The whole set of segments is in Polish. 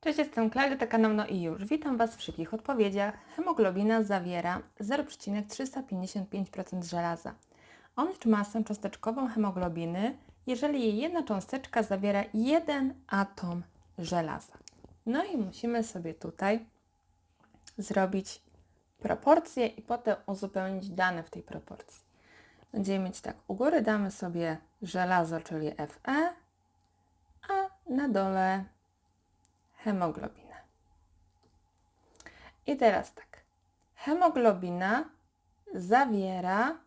Cześć, jestem Klara, to kanał No i już. Witam Was w szybkich odpowiedziach. Hemoglobina zawiera 0,355% żelaza. On liczy masę cząsteczkową hemoglobiny, jeżeli jej jedna cząsteczka zawiera jeden atom żelaza. No i musimy sobie tutaj zrobić proporcje i potem uzupełnić dane w tej proporcji. Będziemy mieć tak, u góry damy sobie żelazo, czyli Fe, a na dole hemoglobinę. I teraz tak. Hemoglobina zawiera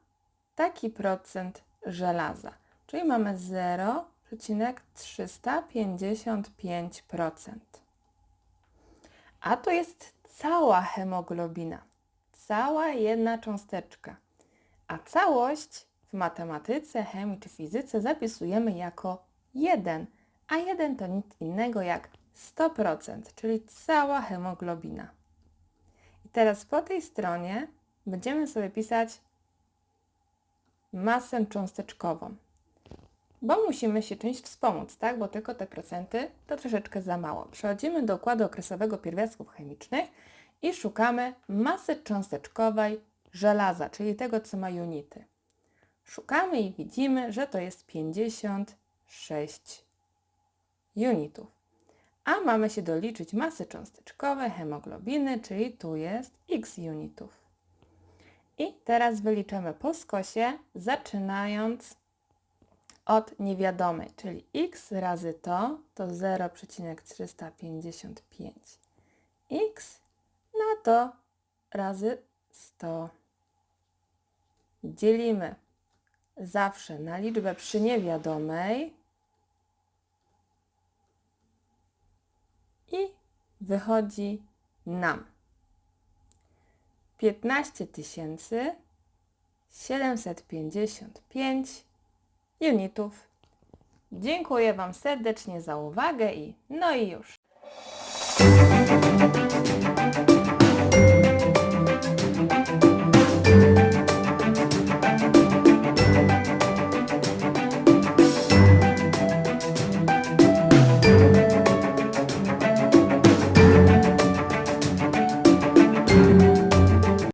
taki procent żelaza, czyli mamy 0,355%. A to jest cała hemoglobina, cała jedna cząsteczka. A całość w matematyce, chemii czy fizyce zapisujemy jako 1, a 1 to nic innego jak 100%, czyli cała hemoglobina. I teraz po tej stronie będziemy sobie pisać masę cząsteczkową. Bo musimy się czymś wspomóc, tak? Bo tylko te procenty to troszeczkę za mało. Przechodzimy do układu okresowego pierwiastków chemicznych i szukamy masy cząsteczkowej żelaza, czyli tego, co ma unity. Szukamy i widzimy, że to jest 56 unitów. A mamy się doliczyć masy cząsteczkowe hemoglobiny, czyli tu jest x unitów. I teraz wyliczamy po skosie, zaczynając od niewiadomej, czyli x razy to, to 0,355 x na to razy 100. Dzielimy zawsze na liczbę przy niewiadomej i wychodzi nam 15 755 unitów. Dziękuję Wam serdecznie za uwagę i no i już.